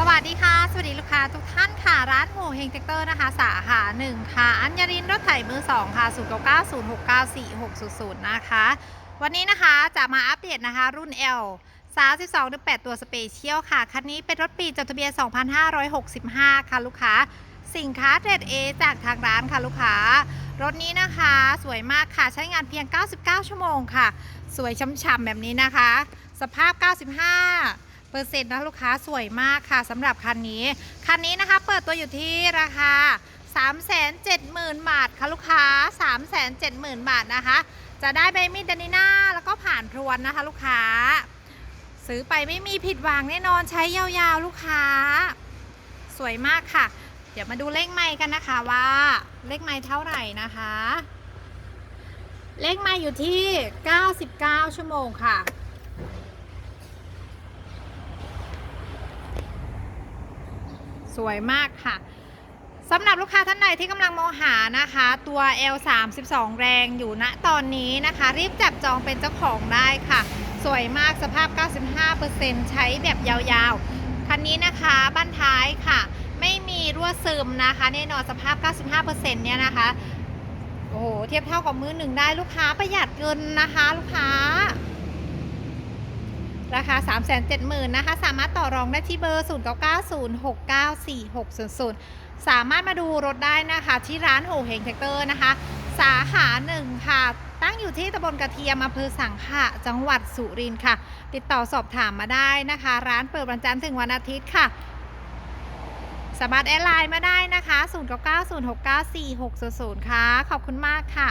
สวัสดีค่ะ สวัสดีลูกค้าทุกท่านค่ะ ร้านโหเฮงเทคเตอร์นะคะ สาขาหนึ่งค่ะ อัญญรินรถไถมือ2ค่ะ0 9 9 0 6 9 4 6 0 0นะคะ วันนี้นะคะจะมาอัปเดตนะคะ รุ่น L 32 8 ตัวสเปเชียลค่ะ คันนี้เป็นรถปีจดทะเบียน 2565 ค่ะลูกค้า สินค้าเทรด A จากทางร้านค่ะลูกค้ารถนี้นะคะสวยมากค่ะใช้งานเพียง 99 ชั่วโมงค่ะ สวยช่ำๆแบบนี้นะคะ สภาพ 95 เปอร์เซ็นต์นะลูกค้าสวยมากค่ะสำหรับคันนี้ คันนี้นะคะเปิดตัวอยู่ที่ราคา 370,000 บาทค่ะลูกค้า 370,000 บาทนะคะ จะได้ใบมีดดานิน่าแล้วก็ผ่านพรวนนะคะลูกค้า ซื้อไปไม่มีผิดหวังแน่นอนใช้ยาวๆลูกค้า สวยมากค่ะ เดี๋ยวมาดูเลขไม้กันนะคะว่าเลขไม้เท่าไหร่นะคะเลขไม้อยู่ที่ 99 ชั่วโมงค่ะ สวยมากค่ะสำหรับลูกค้าท่านใดที่กำลังมองหานะคะ ตัว L 3 2 แรงอยู่ณตอนนี้นะคะ รีบจับจองเป็นเจ้าของได้ค่ะ สวยมากสภาพ 95%ใช้แบบยาวๆ คันนี้นะคะบ้านท้ายค่ะ ไม่มีรั่วซึมนะคะแน่นอนสภาพ 95%เนี่ยนะคะ โอ้โห เทียบเท่ากับมือหนึ่งได้ลูกค้าประหยัดเงินนะคะ ลูกค้า ราคา 3 7 0 0 0 0นะคะ สามารถต่อรองได้ที่เบอร์ 0 9 9 0 6 9 4 6 0 0 สามารถมาดูรถได้นะคะ ที่ร้านโหเฮงแท็กเตอร์นะคะ สาขาหนึ่งค่ะ ตั้งอยู่ที่ตำบลกระเทียมอำเภอสังขะจังหวัดสุรินทร์ค่ะ ติดต่อสอบถามมาได้นะคะ ร้านเปิดวันจันทร์ถึงวันอาทิตย์ค่ะสามารถแอดไลน์มาได้นะคะ 0 9 9 0 6 9 4 6 0 0 ค่ะ ขอบคุณมากค่ะ